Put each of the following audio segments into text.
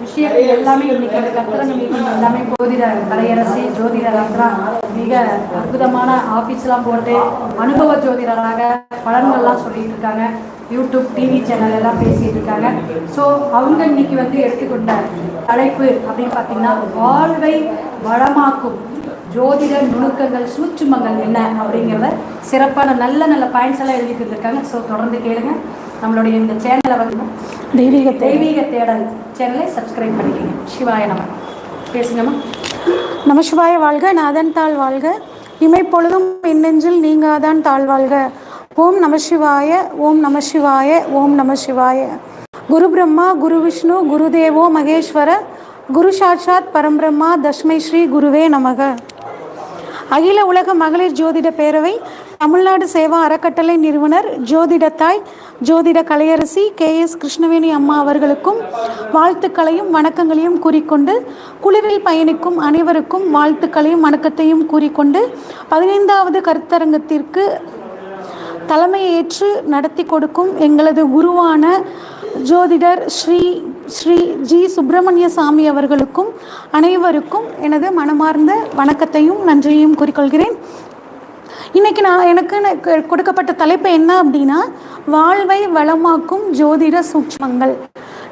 விஷயங்கள் எல்லாமே இன்னைக்கு அந்த மீட்டிங் எல்லாமே ஜோதிட கலையரசி ஜோதிட ரத்னா மிக அற்புதமான ஆஃபீஸ்லாம் போட்டு அனுபவ ஜோதிடராக பலன்கள்லாம் சொல்லிட்டு இருக்காங்க யூடியூப் டிவி சேனல் எல்லாம் பேசிட்டு இருக்காங்க ஸோ அவங்க இன்னைக்கு வந்து எடுத்துக்கொண்ட தலைப்பு அப்படின்னு பார்த்தீங்கன்னா வாழ்வை வளமாக்கும் ஜோதிட நுணுக்கங்கள் சூட்சுமங்கள் என்ன அப்படிங்கிறத சிறப்பான நல்ல நல்ல பாயிண்ட்ஸ் எல்லாம் எழுதிட்டு இருக்காங்க ஸோ தொடர்ந்து கேளுங்க. நம்மளுடைய இந்த சேனலை வந்து தெய்வீக தெய்வீக தேடல் சேனலை சப்ஸ்கிரைப் பண்ணிக்கோங்க. சிவாய நம. பேசுங்கம்மா. நமசிவாய வாழ்க நாதன் தாழ் வாழ்க. இமைப்பொழுதும் என் நெஞ்சில் நீங்காதான் தாழ் வாழ்க. ஓம் நமசிவாய ஓம் நமசிவாய ஓம் நமசிவாய குரு பிரம்மா குரு விஷ்ணு குரு தேவோ மகேஸ்வர. குரு சாட்சாத் பரம்பிரம்மா தஸ்மை ஸ்ரீ குருவே நமக. அகில உலக மகளிர் ஜோதிட பேரவை தமிழ்நாடு சேவா அறக்கட்டளை நிறுவனர் ஜோதிடத்தாய் ஜோதிட கலையரசி கே எஸ் கிருஷ்ணவேணி அம்மா அவர்களுக்கும் வாழ்த்துக்களையும் வணக்கங்களையும் கூறிக்கொண்டு குளிரில் பயணிக்கும் அனைவருக்கும் வாழ்த்துக்களையும் வணக்கத்தையும் கூறிக்கொண்டு பதினைந்தாவது கருத்தரங்கத்திற்கு தலைமையேற்று நடத்தி கொடுக்கும் எங்களது குருவான ஜோதிடர் ஸ்ரீ ஸ்ரீ ஜி சுப்பிரமணிய சாமி அவர்களுக்கும் அனைவருக்கும் எனது மனமார்ந்த வணக்கத்தையும் நன்றியையும் கூறிக்கொள்கிறேன். இன்னைக்கு நான் எனக்கு எனக்கு கொடுக்கப்பட்ட தலைப்பு என்ன அப்படின்னா வாழ்வை வளமாக்கும் ஜோதிட சூட்சமங்கள்.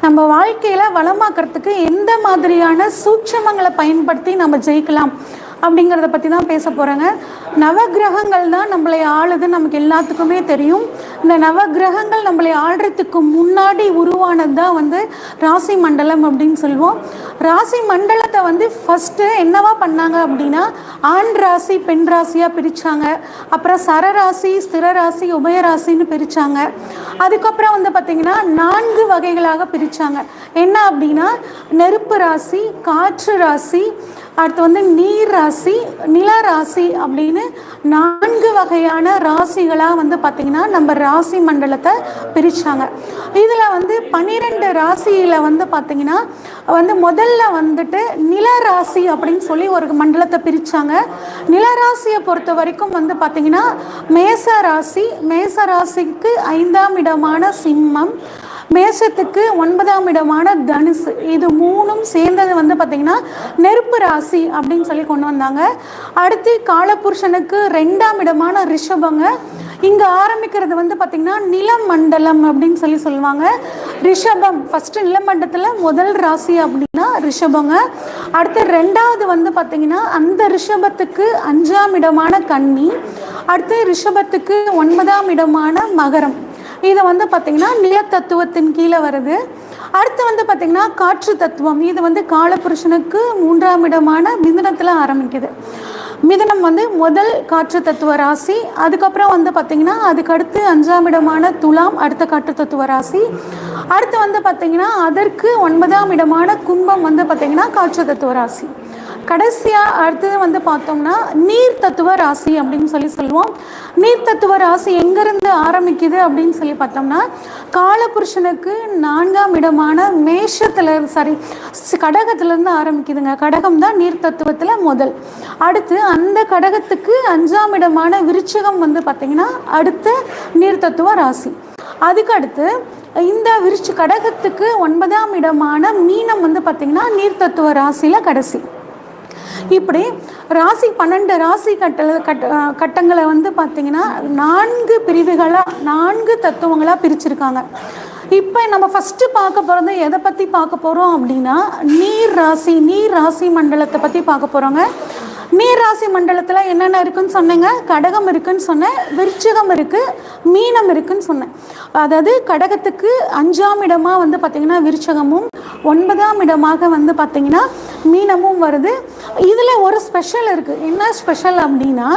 நம்ம வாழ்க்கையில் வளமாக்கிறதுக்கு எந்த மாதிரியான சூட்சமங்களை பயன்படுத்தி நம்ம ஜெயிக்கலாம்? அப்படிங்கிறத பற்றி தான் பேச போகிறேங்க நவகிரகங்கள் தான் நம்மளை ஆளுது நமக்கு எல்லாத்துக்குமே தெரியும். இந்த நவகிரகங்கள் நம்மளை ஆள்றதுக்கு முன்னாடி உருவானது தான் வந்து ராசி மண்டலம் அப்படின்னு சொல்லுவோம். ராசி மண்டலத்தை வந்து ஃபஸ்ட்டு என்னவா பண்ணாங்க அப்படின்னா ஆண் ராசி பெண் ராசியாக பிரித்தாங்க அப்புறம் சரராசி ஸ்திரராசி உபயராசின்னு பிரித்தாங்க அதுக்கப்புறம் வந்து பார்த்திங்கன்னா நான்கு வகைகளாக பிரித்தாங்க என்ன அப்படின்னா நெருப்பு ராசி காற்று ராசி அடுத்து வந்து நீர் ராசி நில ராசி அப்படின்னு நான்கு வகையான ராசிகளாக வந்து பார்த்திங்கன்னா நம்ம ராசி மண்டலத்தை பிரித்தாங்க இதில் வந்து பன்னிரெண்டு ராசியில் வந்து பார்த்திங்கன்னா வந்து முதல்ல வந்துட்டு நில ராசி அப்படின்னு சொல்லி ஒரு மண்டலத்தை பிரித்தாங்க நில ராசியை பொறுத்த வரைக்கும் வந்து பார்த்திங்கன்னா மேச ராசி மேச ராசிக்கு ஐந்தாம் இடமான சிம்மம் மேஷத்துக்கு ஒன்பதாம் இடமான தனுசு. இது மூணும் சேர்ந்தது வந்து பார்த்திங்கன்னா நெருப்பு ராசி அப்படின்னு சொல்லி கொண்டு வந்தாங்க. அடுத்து காலபுருஷனுக்கு ரெண்டாம் இடமான ரிஷபங்க. இங்கே ஆரம்பிக்கிறது வந்து பார்த்திங்கன்னா நிலமண்டலம் அப்படின்னு சொல்லி சொல்லுவாங்க. ரிஷபம் ஃபஸ்ட்டு நிலமண்டலத்தில் முதல் ராசி அப்படின்னா ரிஷபங்க. அடுத்து ரெண்டாவது வந்து பார்த்திங்கன்னா அந்த ரிஷபத்துக்கு அஞ்சாம் இடமான கன்னி. அடுத்து ரிஷபத்துக்கு ஒன்பதாம் இடமான மகரம். இது வந்து பார்த்திங்கன்னா நிலத்தத்துவத்தின் கீழே வருது. அடுத்து வந்து பார்த்திங்கன்னா காற்று தத்துவம். இது வந்து காலபுருஷனுக்கு மூன்றாம் இடமான மிதுனத்தில் ஆரம்பிக்குது. மிதனம் வந்து முதல் காற்று தத்துவ ராசி. அதுக்கப்புறம் வந்து பார்த்திங்கன்னா அதுக்கடுத்து அஞ்சாம் இடமான துலாம் அடுத்த காற்று தத்துவ ராசி. அடுத்து வந்து பார்த்திங்கன்னா அதற்கு ஒன்பதாம் இடமான கும்பம் வந்து பார்த்திங்கன்னா காற்று தத்துவ ராசி. கடைசியாக அடுத்தது வந்து பார்த்தோம்னா நீர் தத்துவ ராசி அப்படின்னு சொல்லி சொல்லுவோம். நீர் தத்துவ ராசி எங்கேருந்து ஆரம்பிக்குது அப்படின்னு சொல்லி பார்த்தோம்னா காலபுருஷனுக்கு நான்காம் இடமான மேஷத்தில் சாரி கடகத்துலேருந்து ஆரம்பிக்குதுங்க. கடகம் தான் நீர் தத்துவத்தில் முதல். அடுத்து அந்த கடகத்துக்கு அஞ்சாம் இடமான விருச்சகம் வந்து பார்த்திங்கன்னா அடுத்த நீர் தத்துவ ராசி. அதுக்கு அடுத்து இந்த விருச்சு கடகத்துக்கு ஒன்பதாம் இடமான மீனம் வந்து பார்த்திங்கன்னா நீர் தத்துவ ராசியில் கடைசி. இப்படி ராசி பன்னெண்டு ராசி கட்ட கட்ட கட்டங்களை வந்து பார்த்திங்கன்னா நான்கு பிரிவுகளாக நான்கு தத்துவங்களாக பிரிச்சிருக்காங்க. இப்போ நம்ம ஃபஸ்ட்டு பார்க்க போகிறது எதை பற்றி பார்க்க போகிறோம் அப்படின்னா நீர் ராசி நீர் ராசி மண்டலத்தை பற்றி பார்க்க போகிறோங்க நீர் ராசி மண்டலத்தில் என்னென்ன இருக்குன்னு சொன்னேங்க. கடகம் இருக்குன்னு சொன்னேன். விருச்சகம் இருக்குது மீனம் இருக்குன்னு சொன்னேன். அதாவது கடகத்துக்கு அஞ்சாம் இடமாக வந்து பார்த்திங்கன்னா விருச்சகமும் ஒன்பதாம் இடமாக வந்து பார்த்திங்கன்னா மீனமும் வருது. இதில் ஒரு ஸ்பெஷல் இருக்குது என்ன ஸ்பெஷல் அப்படின்னா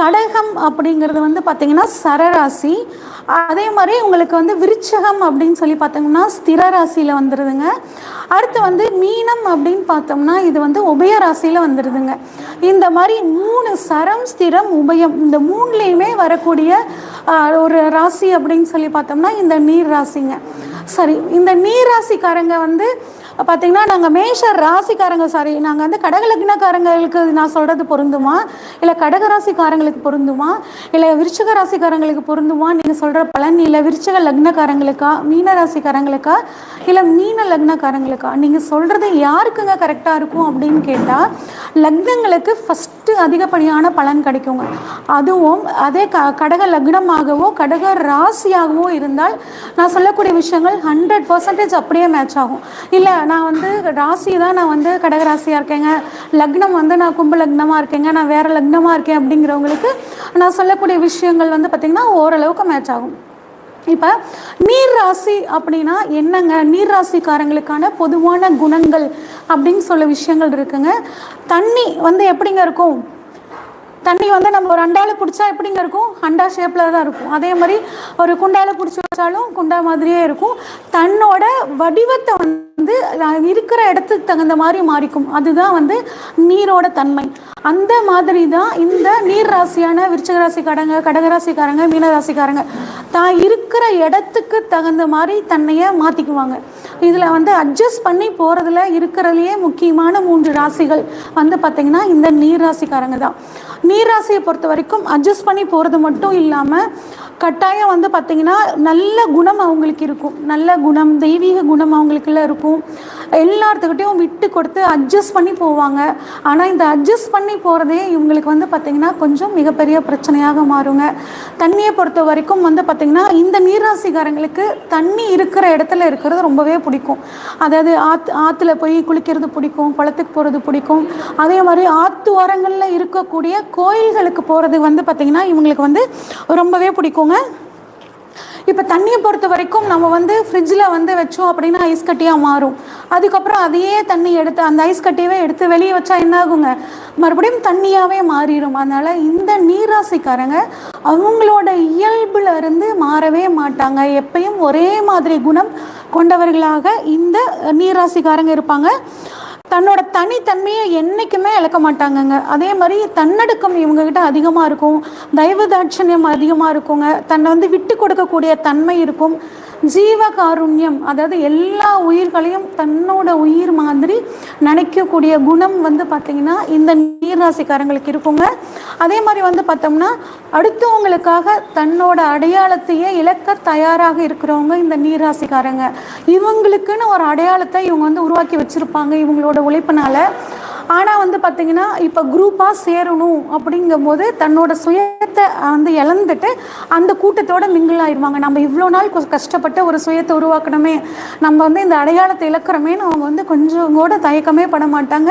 கடகம் அப்படிங்கிறது வந்து பார்த்திங்கன்னா சரராசி. அதே மாதிரி உங்களுக்கு வந்து விருச்சகம் அப்படின்னு சொல்லி பார்த்தோம்னா ஸ்திர ராசியில் வந்துடுதுங்க அடுத்து வந்து மீனம் அப்படின்னு பார்த்தோம்னா இது வந்து உபய ராசியில் வந்துடுதுங்க இந்த மாதிரி மூணு சரம் ஸ்திரம் உபயம் இந்த மூணுலேயுமே வரக்கூடிய ஒரு ராசி அப்படின்னு சொல்லி பார்த்தோம்னா இந்த நீர் ராசிங்க. சரி இந்த நீர் ராசிக்காரங்க வந்து பார்த்தீங்கன்னா நாங்கள் மேஷ ராசிக்காரங்க சாரி நாங்கள் வந்து கடக லக்னக்காரங்களுக்கு நான் சொல்கிறது பொருந்துமா? இல்லை கடக ராசிக்காரங்களுக்கு பொருந்துமா? இல்லை விருச்சக ராசிக்காரங்களுக்கு பொருந்துமா? நீங்கள் சொல்கிற பலன் இல்லை விருச்சக லக்னக்காரங்களுக்கா? மீன ராசிக்காரங்களுக்கா? இல்லை மீன லக்னக்காரங்களுக்கா? நீங்கள் சொல்கிறது யாருக்குங்க கரெக்டாக இருக்கும் அப்படின்னு கேட்டால் லக்னங்களுக்கு ஃபஸ்ட் ஃபஸ்ட்டு அதிகப்படியான பலன் கிடைக்குங்க. அதுவும் அதே க கடக லக்னமாகவோ கடக ராசியாகவோ இருந்தால் நான் சொல்லக்கூடிய விஷயங்கள் ஹண்ட்ரட் பர்சன்டேஜ் அப்படியே மேட்ச் ஆகும். இல்லை நான் வந்து ராசி தான் நான் வந்து கடக ராசியாக இருக்கேங்க. லக்னம் வந்து நான் கும்ப லக்னமாக இருக்கேங்க. நான் வேறு லக்னமாக இருக்கேன் அப்படிங்கிறவங்களுக்கு நான் சொல்லக்கூடிய விஷயங்கள் வந்து பார்த்திங்கன்னா ஓரளவுக்கு மேட்ச் ஆகும். இப்போ நீர் ராசி அப்படின்னா என்னங்க? நீர் ராசிக்காரங்களுக்கான பொதுவான குணங்கள் அப்படின்னு சொல்ல விஷயங்கள் இருக்குங்க. தண்ணி வந்து எப்படிங்க இருக்கும்? தண்ணி வந்து நம்ம ஒரு அண்டாவில் பிடிச்சா எப்படிங்க இருக்கும்? அண்டா ஷேப்பில் தான் இருக்கும். அதே மாதிரி ஒரு குண்டாவில் பிடிச்சி வச்சாலும் குண்டா மாதிரியே இருக்கும். தன்னோட வடிவத்தை வந்து இருக்கிற இடத்துக்கு தகுந்த மாதிரி மாறிக்கும். அதுதான் வந்து நீரோட தன்மை. அந்த மாதிரி தான் இந்த நீர் ராசியான விருச்சக ராசிக்காரங்க கடகராசிக்காரங்க மீனராசிக்காரங்க தான் இருக்கிற இடத்துக்கு தகுந்த மாதிரி தன்னையை மாற்றிக்குவாங்க இதில் வந்து அட்ஜஸ்ட் பண்ணி போகிறதுல இருக்கிறதுலையே முக்கியமான மூன்று ராசிகள் வந்து பார்த்திங்கன்னா இந்த நீர் ராசிக்காரங்க தான். நீர் ராசியை பொறுத்த வரைக்கும் அட்ஜஸ்ட் பண்ணி போகிறது மட்டும் இல்லாமல் கட்டாயம் வந்து பார்த்திங்கன்னா நல்ல குணம் அவங்களுக்கு இருக்கும். நல்ல குணம் தெய்வீக குணம் அவங்களுக்குள்ள இருக்கும். எல்லாத்துக்கிட்டையும் விட்டு கொடுத்து அட்ஜஸ்ட் பண்ணி போவாங்க. ஆனால் இந்த அட்ஜஸ்ட் பண்ணி போகிறதே இவங்களுக்கு வந்து பார்த்திங்கன்னா கொஞ்சம் மிகப்பெரிய பிரச்சனையாக மாறுங்க. தண்ணியை பொறுத்த வரைக்கும் வந்து பார்த்திங்கன்னா இந்த நீர்ராசிக்காரங்களுக்கு தண்ணி இருக்கிற இடத்துல இருக்கிறது ரொம்பவே பிடிக்கும். அதாவது ஆத் ஆற்றுல போய் குளிக்கிறது பிடிக்கும் குளத்துக்கு போகிறது பிடிக்கும். அதே மாதிரி ஆற்று ஓரங்களில் இருக்கக்கூடிய கோயில்களுக்கு போகிறது வந்து பார்த்திங்கன்னா இவங்களுக்கு வந்து ரொம்பவே பிடிக்குங்க. இப்போ தண்ணியை பொறுத்த வரைக்கும் நம்ம வந்து ஃப்ரிட்ஜில் வந்து வச்சோம் அப்படின்னா ஐஸ் கட்டியாக மாறும். அதுக்கப்புறம் அதையே தண்ணி எடுத்து அந்த ஐஸ் கட்டியவே எடுத்து வெளியே வச்சா என்ன ஆகுங்க மறுபடியும் தண்ணியாகவே மாறிடும். அதனால் இந்த நீராசிக்காரங்க அவங்களோட இயல்புல இருந்து மாறவே மாட்டாங்க. எப்பயும் ஒரே மாதிரி குணம் கொண்டவர்களாக இந்த நீராசிக்காரங்க இருப்பாங்க. தன்னோட தனித்தன்மையை என்றைக்குமே இழக்க மாட்டாங்கங்க. அதே மாதிரி தன்னடுக்கம் இவங்ககிட்ட அதிகமாக இருக்கும். தயவு தாட்சண்யம் அதிகமாக இருக்குங்க. தன்னை வந்து விட்டு கொடுக்கக்கூடிய தன்மை இருக்கும். ஜீவகாருண்யம் அதாவது எல்லா உயிர்களையும் தன்னோட உயிர் மாதிரி நினைக்கக்கூடிய குணம் வந்து பார்த்திங்கன்னா இந்த நீர்ராசிக்காரங்களுக்கு இருக்குங்க. அதே மாதிரி வந்து பார்த்தோம்னா அடுத்தவங்களுக்காக தன்னோட அடையாளத்தையே இழக்க தயாராக இருக்கிறவங்க இந்த நீர்ராசிக்காரங்க. இவங்களுக்குன்னு ஒரு அடையாளத்தை இவங்க வந்து உருவாக்கி வச்சுருப்பாங்க இவங்களோட உழைப்பினால. ஆனால் வந்து பார்த்திங்கன்னா இப்போ குரூப்பாக சேரணும் அப்படிங்கும்போது தன்னோட சுயத்தை வந்து இழந்துட்டு அந்த கூட்டத்தோட மிங்கிள் ஆயிடுவாங்க நம்ம இவ்வளோ நாள் கஷ்டப்பட்டு ஒரு சுயத்தை உருவாக்கணுமே. நம்ம வந்து இந்த அடையாளத்தை இழக்கிறோமேனு அவங்க வந்து கொஞ்சம் கூட தயக்கமே பட மாட்டாங்க.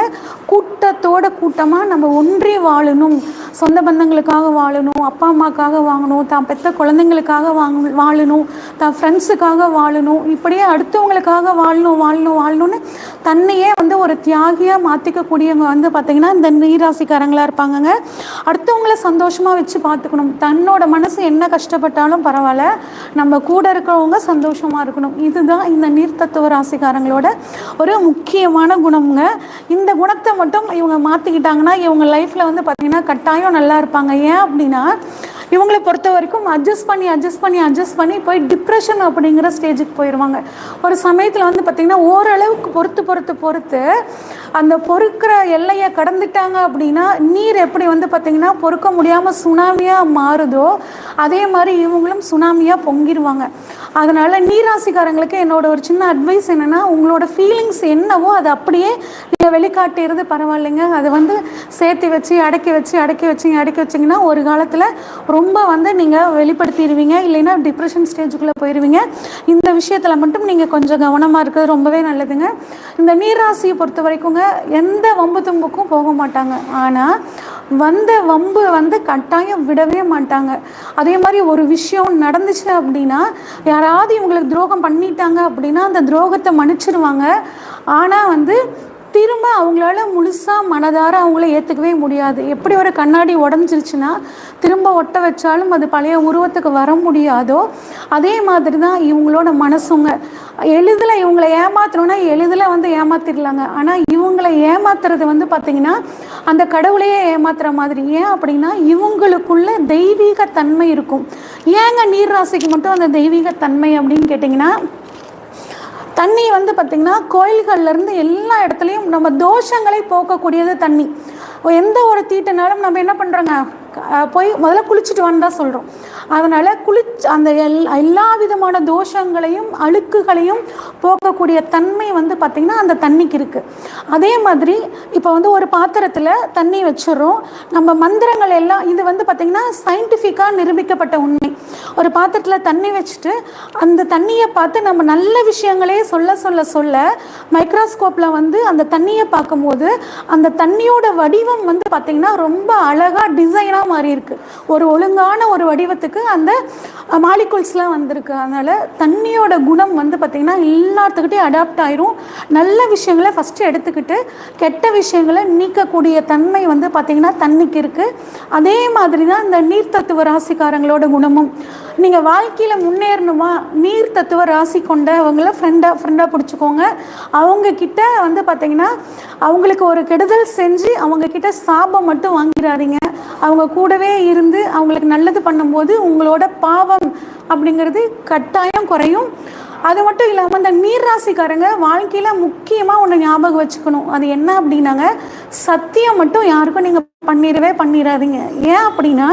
கூட்டத்தோட கூட்டமாக நம்ம ஒன்றி வாழணும். சொந்த பந்தங்களுக்காக வாழணும். அப்பா அம்மாக்காக வாங்கணும். தான் பெத்த குழந்தைங்களுக்காக வாங்க வாழணும். தான் ஃப்ரெண்ட்ஸுக்காக வாழணும். இப்படியே அடுத்தவங்களுக்காக வாழணும் வாழணும் வாழணும்னு தன்னையே வந்து ஒரு தியாகியாக மாற்றிக்கக்கூடிய மாற்றிக்கக்கூடியவங்க வந்து பார்த்திங்கன்னா இந்த நீராசிக்காரங்களாக இருப்பாங்கங்க. அடுத்தவங்கள சந்தோஷமாக வச்சு பார்த்துக்கணும். தன்னோட மனசு என்ன கஷ்டப்பட்டாலும் பரவாயில்ல. நம்ம கூட இருக்கிறவங்க சந்தோஷமாக இருக்கணும். இதுதான் இந்த நீர்த்தத்துவ ராசிக்காரங்களோட ஒரு முக்கியமான குணம்ங்க. இந்த குணத்தை மட்டும் இவங்க மாற்றிக்கிட்டாங்கன்னா இவங்க லைஃப்பில் வந்து பார்த்திங்கன்னா கட்டாயம் நல்லா இருப்பாங்க. ஏன் அப்படின்னா இவங்களை பொறுத்த வரைக்கும் அட்ஜஸ்ட் பண்ணி அட்ஜஸ்ட் பண்ணி அட்ஜஸ்ட் பண்ணி போய் டிப்ரெஷன் அப்படிங்கிற ஸ்டேஜுக்கு போயிடுவாங்க ஒரு சமயத்தில் வந்து பார்த்திங்கன்னா ஓரளவுக்கு பொறுத்து பொறுத்து பொறுத்து அந்த பொறுக்கிற எல்லையை கடந்துட்டாங்க அப்படின்னா நீர் எப்படி வந்து பார்த்திங்கன்னா பொறுக்க முடியாமல் சுனாமியாக மாறுதோ அதே மாதிரி இவங்களும் சுனாமியாக பொங்கிடுவாங்க அதனால் நீராசிக்காரங்களுக்கு என்னோட ஒரு சின்ன அட்வைஸ் என்னென்னா உங்களோட ஃபீலிங்ஸ் என்னவோ அது அப்படியே நீங்கள் வெளிக்காட்டுறது பரவாயில்லைங்க. அதை வந்து சேர்த்து வச்சு அடக்கி வச்சு அடக்கி வச்சு அடக்கி வச்சிங்கன்னா ஒரு காலத்தில் ரொம்ப வந்து நீங்கள் வெளிப்படுத்திடுவீங்க இல்லைன்னா டிப்ரெஷன் ஸ்டேஜுக்குள்ளே போயிடுவீங்க இந்த விஷயத்தில் மட்டும் நீங்கள் கொஞ்சம் கவனமாக இருக்கிறது ரொம்பவே நல்லதுங்க. இந்த நீராசியை பொறுத்த வரைக்குங்க எந்த வம்பு தும்புக்கும் போக மாட்டாங்க. ஆனால் வந்த வம்பு வந்து கட்டாயம் விடவே மாட்டாங்க. அதே மாதிரி ஒரு விஷயம் நடந்துச்சு அப்படின்னா யாராவது இவங்களுக்கு துரோகம் பண்ணிட்டாங்க அப்படின்னா அந்த துரோகத்தை மன்னிச்சிருவாங்க. ஆனால் வந்து திரும்ப அவங்களால முழுசாக மனதார அவங்கள ஏற்றுக்கவே முடியாது. எப்படி ஒரு கண்ணாடி உடஞ்சிருச்சுன்னா திரும்ப ஒட்ட வச்சாலும் அது பழைய உருவத்துக்கு வர முடியாதோ அதே மாதிரி தான் இவங்களோட மனசுங்க. எளிதில் இவங்களை ஏமாத்தணும்னா எளிதில் வந்து ஏமாத்திடலாங்க ஆனால் இவங்களை ஏமாத்துறது வந்து பார்த்திங்கன்னா அந்த கடவுளையே ஏமாத்துற மாதிரி. ஏன் அப்படின்னா இவங்களுக்குள்ள தெய்வீக தன்மை இருக்கும். ஏங்க நீர் ராசிக்கு மட்டும் அந்த தெய்வீக தன்மை அப்படின்னு கேட்டிங்கன்னா தண்ணி வந்து பார்த்திங்கன்னா கோயில்கள்லேருந்து எல்லா இடத்துலையும் நம்ம தோஷங்களை போக்கக்கூடியது தண்ணி. எந்த ஒரு தீட்டுனாலும் நம்ம என்ன பண்ணுறோங்க போய் முதல்ல குளிச்சுட்டு வான்னு தான் சொல்கிறோம் அதனால் குளிச் அந்த எல் எல்லா விதமான தோஷங்களையும் அழுக்குகளையும் போக்கக்கூடிய தன்மை வந்து பார்த்திங்கன்னா அந்த தண்ணிக்கு இருக்குது அதே மாதிரி இப்போ வந்து ஒரு பாத்திரத்தில் தண்ணி வச்சிடுறோம். நம்ம மந்திரங்கள் எல்லாம் இது வந்து பார்த்திங்கன்னா சயின்டிஃபிக்காக நிரூபிக்கப்பட்ட உண்மை ஒரு பாத்திரத்தில் தண்ணி வச்சுட்டு அந்த தண்ணியை பார்த்து நம்ம நல்ல விஷயங்களே சொல்ல சொல்ல சொல்ல மைக்ரோஸ்கோப்பில் வந்து அந்த தண்ணியை பார்க்கும்போது அந்த தண்ணியோட வடிவம் வந்து பார்த்திங்கன்னா ரொம்ப அழகாக டிசைனாக மாறி இருக்கு. ஒரு ஒழுங்கான ஒரு வடிவத்துக்கு அந்த மாலிகுல்ஸ்லாம் வந்திருக்கு. அதனால் தண்ணியோட குணம் வந்து பார்த்திங்கன்னா எல்லாத்துக்கிட்டையும் அடாப்ட் ஆயிரும். நல்ல விஷயங்களை ஃபஸ்ட்டு எடுத்துக்கிட்டு கெட்ட விஷயங்களை நீக்கக்கூடிய தன்மை வந்து பார்த்திங்கன்னா தண்ணிக்கு இருக்குது அதே மாதிரி தான் இந்த நீர் தத்துவ ராசிக்காரங்களோட குணமும். நீங்கள் வாழ்க்கையில் முன்னேறணுமா? நீர் தத்துவ ராசி கொண்டவங்கள ஃப்ரெண்டாக ஃப்ரெண்டாக பிடிச்சிக்கோங்க. அவங்க கிட்ட வந்து பார்த்தீங்கன்னா அவங்களுக்கு ஒரு கெடுதல் செஞ்சு அவங்க கிட்ட சாபம் மட்டும் வாங்கிடாதீங்க அவங்க கூடவே இருந்து அவங்களுக்கு நல்லது பண்ணும்போது உங்களோட பாவம் அப்படிங்கிறது கட்டாயம் குறையும். அது மட்டும் இல்லாமல் இந்த நீர் ராசிக்காரங்க வாழ்க்கையில் முக்கியமாக ஒன்று ஞாபகம் வச்சுக்கணும். அது என்ன அப்படின்னாங்க சத்தியம் மட்டும் யாருக்கும் நீங்கள் பண்ணிடவே பண்ணிடாதீங்க. ஏன் அப்படின்னா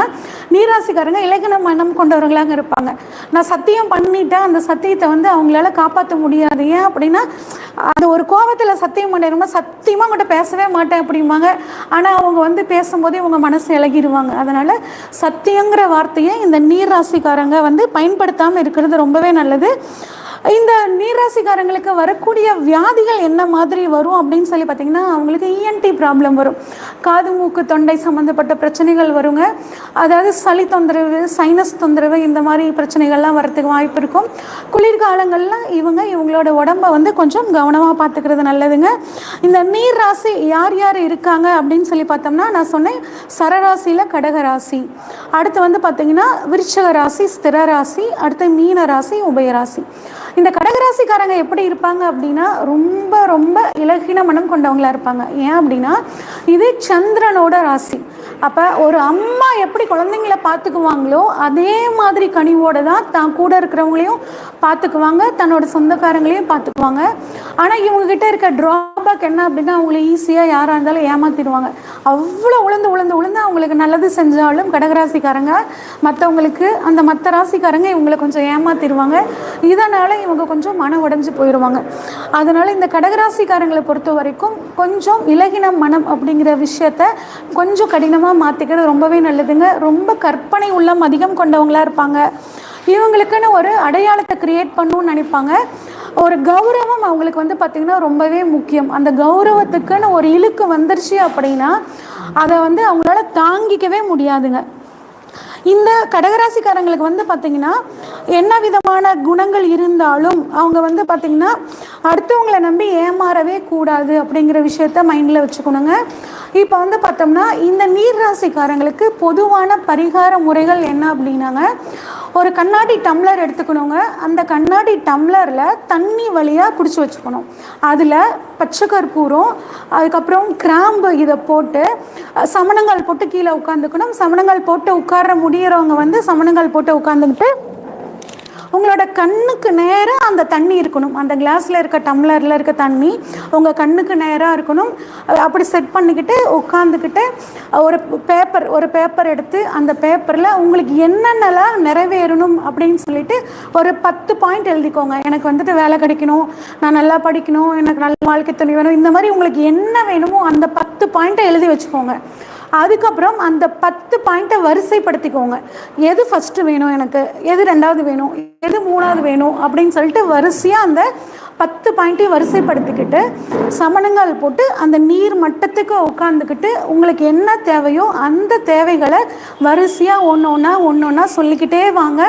நீராசிக்காரங்க இலக்கண மனம் கொண்டவர்களாக இருப்பாங்க. நான் சத்தியம் பண்ணிட்டேன் அந்த சத்தியத்தை வந்து அவங்களால காப்பாற்ற முடியாது. ஏன் அப்படின்னா அது ஒரு கோபத்தில் சத்தியம் பண்ணிடுமா சத்தியமாக அவங்ககிட்ட பேசவே மாட்டேன் அப்படிம்பாங்க. ஆனால் அவங்க வந்து பேசும்போதே அவங்க மனசு இழகிடுவாங்க அதனால் சத்தியங்கிற வார்த்தையை இந்த நீர் ராசிக்காரங்க வந்து பயன்படுத்தாமல் இருக்கிறது ரொம்பவே நல்லது. இந்த நீராசிக்காரங்களுக்கு வரக்கூடிய வியாதிகள் என்ன மாதிரி வரும் அப்படின்னு சொல்லி பார்த்தீங்கன்னா அவங்களுக்கு இஎன்டி ப்ராப்ளம் வரும். காது மூக்கு தொண்டை சம்மந்தப்பட்ட பிரச்சனைகள் வருங்க. அதாவது சளி தொந்தரவு சைனஸ் தொந்தரவு இந்த மாதிரி பிரச்சனைகள்லாம் வரத்துக்கு வாய்ப்பு இருக்கும். குளிர்காலங்களில் இவங்க இவங்களோட உடம்ப வந்து கொஞ்சம் கவனமாக பார்த்துக்கிறது நல்லதுங்க. இந்த நீர் ராசி யார் யார் இருக்காங்க அப்படின்னு சொல்லி பார்த்தோம்னா நான் சொன்னேன் சரராசியில் கடகராசி. அடுத்து வந்து பார்த்தீங்கன்னா விருச்சக ராசி ஸ்திர ராசி அடுத்து மீன ராசி உபயராசி இந்த கடகராசிக்காரங்க எப்படி இருப்பாங்க அப்படின்னா ரொம்ப ரொம்ப இலகின மனம் கொண்டவங்களா இருப்பாங்க. ஏன் அப்படின்னா இது சந்திரனோட ராசி. அப்போ ஒரு அம்மா எப்படி குழந்தைங்கள பார்த்துக்குவாங்களோ அதே மாதிரி கனிவோடு தான் தான் கூட இருக்கிறவங்களையும் பார்த்துக்குவாங்க தன்னோட சொந்தக்காரங்களையும் பார்த்துக்குவாங்க. ஆனால் இவங்ககிட்ட இருக்க ட்ராபேக் என்ன அப்படின்னா அவங்கள ஈஸியாக யாராக இருந்தாலும் ஏமாத்திடுவாங்க. அவ்வளோ உளுந்து உளுந்து உளுந்து அவங்களுக்கு நல்லது செஞ்சாலும் கடகராசிக்காரங்க மற்றவங்களுக்கு அந்த மற்ற ராசிக்காரங்க இவங்களை கொஞ்சம் ஏமாத்திடுவாங்க. இதனால் இவங்க கொஞ்சம் மன உடைஞ்சு போயிடுவாங்க அதனால் இந்த கடகராசிக்காரங்களை பொறுத்த வரைக்கும் கொஞ்சம் இலகின மனம் அப்படிங்கிற விஷயத்த கொஞ்சம் கடினமாக மாற்றிக்கிறது ரொம்பவே நல்லதுங்க. ரொம்ப கற்பனை உள்ளம் அதிகம் கொண்டவங்களா இருப்பாங்க. இவங்களுக்குன்னு ஒரு அடையாளத்தை கிரியேட் பண்ணணும்னு நினைப்பாங்க. ஒரு கௌரவம் அவங்களுக்கு வந்து பார்த்திங்கன்னா ரொம்பவே முக்கியம். அந்த கௌரவத்துக்குன்னு ஒரு இழுக்கு வந்துருச்சு அப்படின்னா அதை வந்து அவங்களால தாங்கிக்கவே முடியாதுங்க. இந்த கடகராசிக்காரங்களுக்கு வந்து பார்த்திங்கன்னா என்ன விதமான குணங்கள் இருந்தாலும் அவங்க வந்து பார்த்திங்கன்னா அடுத்தவங்களை நம்பி ஏமாறவே கூடாது அப்படிங்கிற விஷயத்த மைண்டில் வச்சுக்கணுங்க. இப்போ வந்து பார்த்தோம்னா இந்த நீர் ராசிக்காரங்களுக்கு பொதுவான பரிகார முறைகள் என்ன அப்படின்னாங்க? ஒரு கண்ணாடி டம்ளர் எடுத்துக்கணுங்க. அந்த கண்ணாடி டம்ளரில் தண்ணி வழியாக பிடிச்சி வச்சுக்கணும். அதில் பச்சை கற்பூரம் அதுக்கப்புறம் கிராம்பு இதை போட்டு சமணங்கள் போட்டு கீழே உட்காந்துக்கணும் சமணங்கள் போட்டு உட்கார முடியறவங்க வந்து சமணங்கள் போட்டு உட்காந்துக்கிட்டு உங்களோட கண்ணுக்கு நேராக அந்த தண்ணி இருக்கணும். அந்த கிளாஸில் இருக்க டம்ளரில் இருக்க தண்ணி உங்கள் கண்ணுக்கு நேராக இருக்கணும். அப்படி செட் பண்ணிக்கிட்டு உட்காந்துக்கிட்டு ஒரு பேப்பர் ஒரு பேப்பர் எடுத்து அந்த பேப்பரில் உங்களுக்கு என்னென்னலாம் நிறைவேறணும் அப்படின்னு சொல்லிட்டு ஒரு பத்து பாயிண்ட் எழுதிக்கோங்க. எனக்கு வந்துட்டு வேலை கிடைக்கணும். நான் நல்லா படிக்கணும். எனக்கு நல்ல வாழ்க்கை துணை வேணும். இந்த மாதிரி உங்களுக்கு என்ன வேணுமோ அந்த பத்து பாயிண்ட்டை எழுதி வச்சுக்கோங்க. அதுக்கப்புறம் அந்த பத்து பாயிண்ட்டை வரிசைப்படுத்திக்கோங்க. எது ஃபஸ்ட்டு வேணும் எனக்கு? எது ரெண்டாவது வேணும்? எது மூணாவது வேணும்? அப்படின்னு சொல்லிட்டு வரிசையாக அந்த பத்து பாயிண்ட்டையும் வரிசைப்படுத்திக்கிட்டு சமணங்கால் போட்டு அந்த நீர் மட்டத்துக்கு உட்காந்துக்கிட்டு உங்களுக்கு என்ன தேவையோ அந்த தேவைகளை வரிசையாக ஒன்று ஒன்றா ஒன்று ஒன்றா சொல்லிக்கிட்டே வாங்க.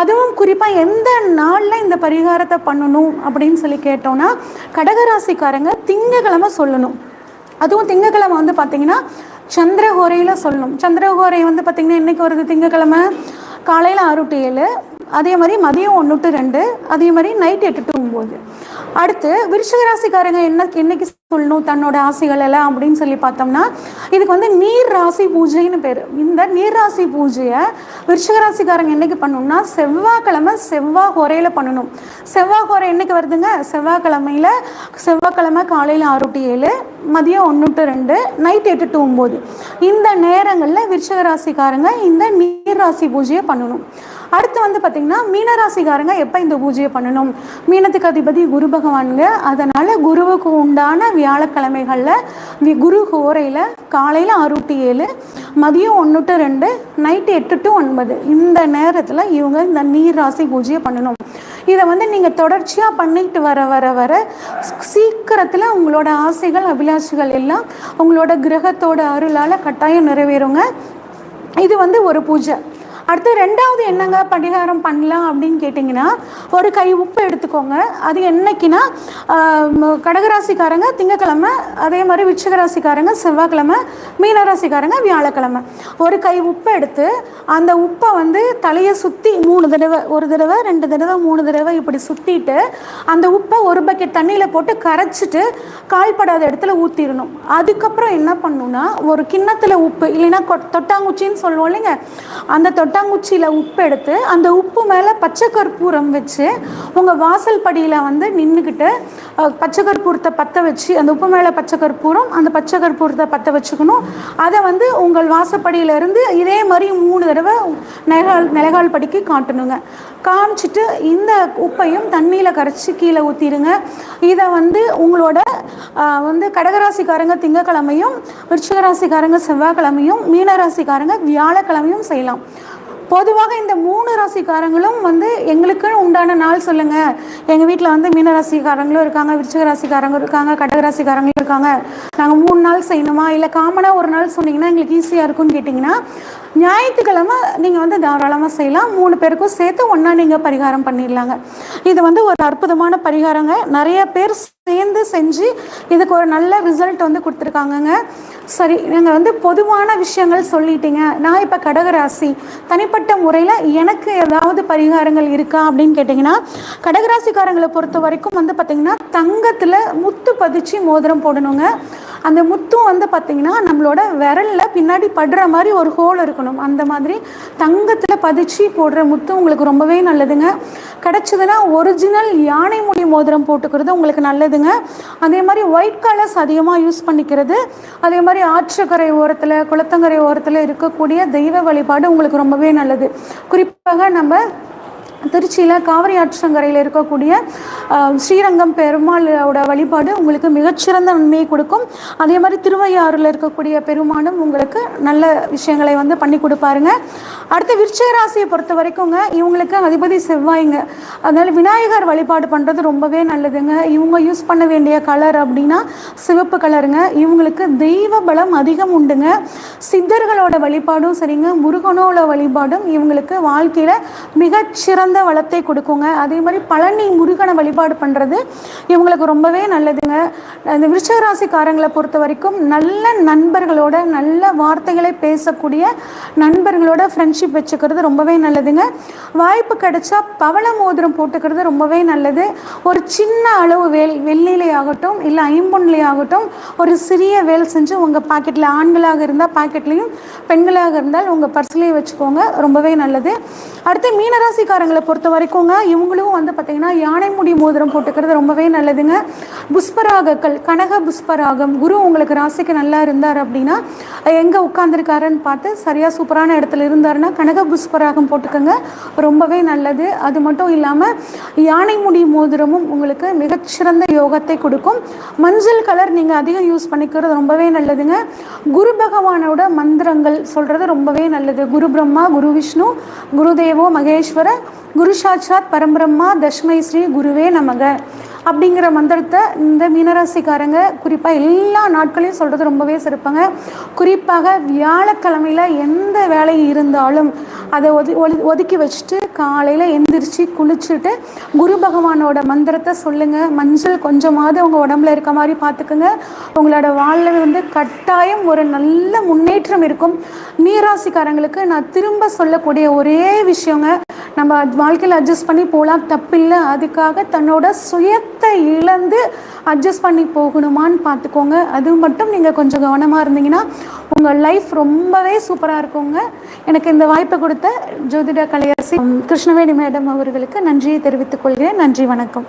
அதுவும் குறிப்பாக எந்த நாளில் இந்த பரிகாரத்தை பண்ணணும் அப்படின்னு சொல்லி கேட்டோன்னா கடகராசிக்காரங்க திங்கக்கிழமை சொல்லணும். அதுவும் திங்கக்கிழமை வந்து பார்த்தீங்கன்னா சந்திரகோரையில் சொல்லணும். சந்திரகோரை வந்து பார்த்தீங்கன்னா இன்றைக்கி வருது திங்கக்கிழமை காலையில் ஆறு டு ஏழு. அதே மாதிரி மதியம் ஒன்று டு ரெண்டு. அதே மாதிரி நைட் எட்டு டு ஒம்பது அடுத்து விருஷக ராசிக்காரங்க என்ன இன்னைக்கு சொல்லணும் தன்னோட ஆசைகள் எல்லாம் அப்படின்னு சொல்லி பார்த்தோம்னா இதுக்கு வந்து நீர் ராசி பூஜைன்னு பேர். இந்த நீர் ராசி பூஜையை விருச்சிக ராசிக்காரங்க என்னைக்கு பண்ணணும்னா செவ்வாய்க்கிழமை செவ்வாய் குறையில் பண்ணணும். செவ்வாய் குறை என்னைக்கு வருதுங்க? செவ்வாய்க்கிழமையில் செவ்வாய்க்கிழமை காலையில் ஆறு டு ஏழு மதியம் ஒன்று டு ரெண்டு நைட் எட்டு டு ஒம்பது இந்த நேரங்களில் விருச்சிக ராசிக்காரங்க இந்த நீர் ராசி பூஜையை பண்ணணும். அடுத்து வந்து பார்த்திங்கன்னா மீனராசிக்காரங்க எப்போ இந்த பூஜையை பண்ணணும்? மீனத்துக்கு அதிபதி குரு பகவானுங்க. அதனால் குருவுக்கு உண்டான வியாழக்கிழமைகளில் குரு ஹோரையில் காலையில் ஆறு டு ஏழு மதியம் ஒன்று டு ரெண்டு நைட்டு எட்டு டு ஒன்பது. இந்த நேரத்தில் இவங்க இந்த நீர் ராசி பூஜையை பண்ணணும். இதை வந்து நீங்கள் தொடர்ச்சியாக பண்ணிட்டு வர வர வர சீக்கிரத்தில் உங்களோட ஆசைகள் அபிலாஷைகள் எல்லாம் உங்களோட கிரகத்தோட அருளால் கட்டாயம் நிறைவேறுங்க. இது வந்து ஒரு பூஜை. அடுத்து ரெண்டாவது என்னங்க பரிகாரம் பண்ணலாம் அப்படின்னு கேட்டிங்கன்னா ஒரு கை உப்பு எடுத்துக்கோங்க. அது என்னைக்குன்னா கடகராசிக்காரங்க திங்கக்கிழமை அதே மாதிரி விச்சகராசிக்காரங்க செவ்வாய்க்கிழமை மீனராசிக்காரங்க வியாழக்கிழமை. ஒரு கை உப்பை எடுத்து அந்த உப்பை வந்து தலையை சுற்றி மூணு தடவை ஒரு தடவை ரெண்டு தடவை மூணு தடவை இப்படி சுற்றிட்டு அந்த உப்பை ஒரு பக்கெட் தண்ணியில் போட்டு கரைச்சிட்டு கால்படாத இடத்துல ஊற்றிடணும் அதுக்கப்புறம் என்ன பண்ணணும்னா ஒரு கிண்ணத்தில் உப்பு இல்லைன்னா தொட்டாங்குச்சின்னு சொல்லுவோம் இல்லைங்க. அந்த தொட்டாங்குச்சியில் உப்பு எடுத்து அந்த உப்பு மேலே பச்சை கற்பூரம் வச்சு உங்கள் வாசல் படியில் வந்து நின்றுக்கிட்டு பச்சை கற்பூரத்தை பற்ற வச்சு அந்த உப்பு மேலே பச்சை கற்பூரம் அந்த பச்சை கற்பூரத்தை பற்ற வச்சுக்கணும். அதை வந்து உங்கள் வாசப்படியிலேருந்து இதே மாதிரி மூணு தடவை நிலகால் நிலகால் படிக்கு காட்டணுங்க. காமிச்சிட்டு இந்த உப்பையும் தண்ணியில் கரைச்சி கீழே ஊற்றிடுங்க இதை வந்து உங்களோட வந்து கடகராசிக்காரங்க திங்கக்கிழமையும் விருச்சிகராசிக்காரங்க செவ்வாய்க்கிழமையும் மீனராசிக்காரங்க வியாழக்கிழமையும் செய்யலாம். பொதுவாக இந்த மூணு ராசிக்காரங்களும் வந்து எங்களுக்குன்னு உண்டான நாள் சொல்லுங்க. எங்கள் வீட்டில் வந்து மீன ராசிக்காரங்களும் இருக்காங்க விருச்சிக ராசிக்காரங்களும் இருக்காங்க கடக ராசிக்காரங்களும் இருக்காங்க. நாங்கள் மூணு நாள் செய்யணுமா? இல்லை காமனாக ஒரு நாள் சொன்னீங்கன்னா எங்களுக்கு ஈஸியாக இருக்கும்னு கேட்டிங்கன்னா ஞாயிற்றுக்கிழமை நீங்கள் வந்து தாராளமாக செய்யலாம். மூணு பேருக்கும் சேர்த்து ஒன்றா நீங்கள் பரிகாரம் பண்ணிடலாங்க. இது வந்து ஒரு அற்புதமான பரிகாரங்க. நிறைய பேர் சேர்ந்து செஞ்சு இதுக்கு ஒரு நல்ல ரிசல்ட் வந்து கொடுத்துருக்காங்கங்க. சரி நீங்கள் வந்து பொதுவான விஷயங்கள் சொல்லிட்டீங்க. நான் இப்போ கடகராசி. தனிப்பட்ட முறையில் எனக்கு ஏதாவது பரிகாரங்கள் இருக்கா அப்படின்னு கேட்டிங்கன்னா கடகராசிக்காரங்களை பொறுத்த வரைக்கும் வந்து பார்த்திங்கன்னா தங்கத்தில் முத்து பதிச்சு மோதிரம் போடணுங்க. அந்த முத்தும் வந்து பார்த்திங்கன்னா நம்மளோட விரலில் பின்னாடி படுற மாதிரி ஒரு ஹோல் இருக்கணும். அந்த மாதிரி தங்கத்தில் பதிச்சு போடுற முத்து உங்களுக்கு ரொம்பவே நல்லதுங்க. கிடச்சதுன்னா ஒரிஜினல் யானை முடி மோதிரம் போட்டுக்கிறது உங்களுக்கு நல்லதுங்க. அதே மாதிரி ஒயிட் கலர்ஸ் அதிகமாக யூஸ் பண்ணிக்கிறது. அதே மாதிரி ஆற்றக்கரை ஓரத்தில் குளத்தங்கரை ஓரத்தில் இருக்கக்கூடிய தெய்வ வழிபாடு உங்களுக்கு ரொம்பவே நல்லது. குறிப்பாக நம்ம திருச்சியில் காவிரி ஆற்றங்கரையில் இருக்கக்கூடிய ஸ்ரீரங்கம் பெருமாளோட வழிபாடு உங்களுக்கு மிகச்சிறந்த நன்மையை கொடுக்கும். அதே மாதிரி திருவையாறில் இருக்கக்கூடிய பெருமானும் உங்களுக்கு நல்ல விஷயங்களை வந்து பண்ணி கொடுப்பாருங்க. அடுத்து விருச்சிக ராசியை பொறுத்த வரைக்குங்க இவங்களுக்கு அதிபதி செவ்வாய்ங்க. அதனால் விநாயகர் வழிபாடு பண்ணுறது ரொம்பவே நல்லதுங்க. இவங்க யூஸ் பண்ண வேண்டிய கலர் அப்படின்னா சிவப்பு கலருங்க. இவங்களுக்கு தெய்வ பலம் அதிகம் உண்டுங்க. சித்தர்களோட வழிபாடும் சரிங்க. முருகனோட வழிபாடும் இவங்களுக்கு வாழ்க்கையில் மிகச்சிறந்த வளத்தை கொடுக்குங்க. அதே மாதிரி பழனி முருகனை வழிபாடு பண்ணுறது இவங்களுக்கு ரொம்பவே நல்லதுங்க. இந்த விருச்சகராசிக்காரங்களை பொறுத்த வரைக்கும் நல்ல நண்பர்களோட நல்ல வார்த்தைகளை பேசக்கூடிய நண்பர்களோட ஃப்ரெண்ட்ஷிப் வச்சுக்கிறது ரொம்பவே நல்லதுங்க. வாய்ப்பு கிடைச்சா பவள மோதிரம் போட்டுக்கிறது ரொம்பவே நல்லது. ஒரு சின்ன அளவு வேல் வெள்ளிலே ஆகட்டும் இல்லை ஐம்பொன்னிலே ஆகட்டும் ஒரு சிறிய வேல் செஞ்சு உங்கள் பாக்கெட்டில் ஆண்களாக இருந்தால் பாக்கெட்லேயும் பெண்களாக இருந்தால் உங்கள் பர்ஸ்லேயே வச்சுக்கோங்க. ரொம்பவே நல்லது. அடுத்து மீனராசிக்காரங்களை பொறுத்த வரைக்குங்க இவங்களும் வந்து பார்த்திங்கன்னா யானை முடி மோதிரம் போட்டுக்கிறது ரொம்பவே நல்லதுங்க. புஷ்பராகக்கள் கனக புஷ்பராகம் குரு உங்களுக்கு ராசிக்கு நல்லா இருந்தார் அப்படின்னா எங்கே உட்காந்துருக்காருன்னு பார்த்து சரியாக சூப்பரான இடத்துல இருந்தாருன்னா கனக புஷ்பராகம் போட்டுக்கோங்க. ரொம்பவே நல்லது. அது மட்டும் இல்லாமல் யானை முடி மோதிரமும் உங்களுக்கு மிகச்சிறந்த யோகத்தை கொடுக்கும். மஞ்சள் கலர் நீங்கள் அதிகம் யூஸ் பண்ணிக்கிறது ரொம்பவே நல்லதுங்க. குரு பகவானோட மந்திரங்கள் சொல்கிறது ரொம்பவே நல்லது. குரு பிரம்மா குரு விஷ்ணு குருதேவோ மகேஸ்வர குரு சாட்சாத் பரம்பிரம்மா தஷ்மை ஸ்ரீ குருவே நமக. அப்படிங்கிற மந்திரத்தை இந்த மீனராசிக்காரங்க குறிப்பாக எல்லா நாட்களையும் சொல்கிறது ரொம்பவே சிறப்பாங்க. குறிப்பாக வியாழக்கிழமையில் எந்த வேலை இருந்தாலும் அதை ஒதி ஒலி- ஒதுக்கி வச்சுட்டு காலையில் எந்திரிச்சு குளிச்சுட்டு குரு பகவானோட மந்திரத்தை சொல்லுங்கள் மஞ்சள் கொஞ்சமாவது உங்கள் உடம்புல இருக்க மாதிரி பார்த்துக்குங்க. உங்களோட வாழ்வில் வந்து கட்டாயம் ஒரு நல்ல முன்னேற்றம் இருக்கும். மீராசிக்காரங்களுக்கு நான் திரும்ப சொல்லக்கூடிய ஒரே விஷயங்க நம்ம வாழ்க்கையில் அட்ஜஸ்ட் பண்ணி போகலாம் தப்பில்லை. அதுக்காக தன்னோட சுயத்தை இழந்து அட்ஜஸ்ட் பண்ணி போகணுமான்னு பார்த்துக்கோங்க. அது மட்டும் நீங்கள் கொஞ்சம் கவனமாக இருந்தீங்கன்னா உங்கள் லைஃப் ரொம்பவே சூப்பராக இருக்குங்க. எனக்கு இந்த வாய்ப்பை கொடுத்த ஜோதிட கலையரசி கிருஷ்ணவேணி மேடம் அவர்களுக்கு நன்றியை தெரிவித்துக் கொள்கிறேன். நன்றி வணக்கம்.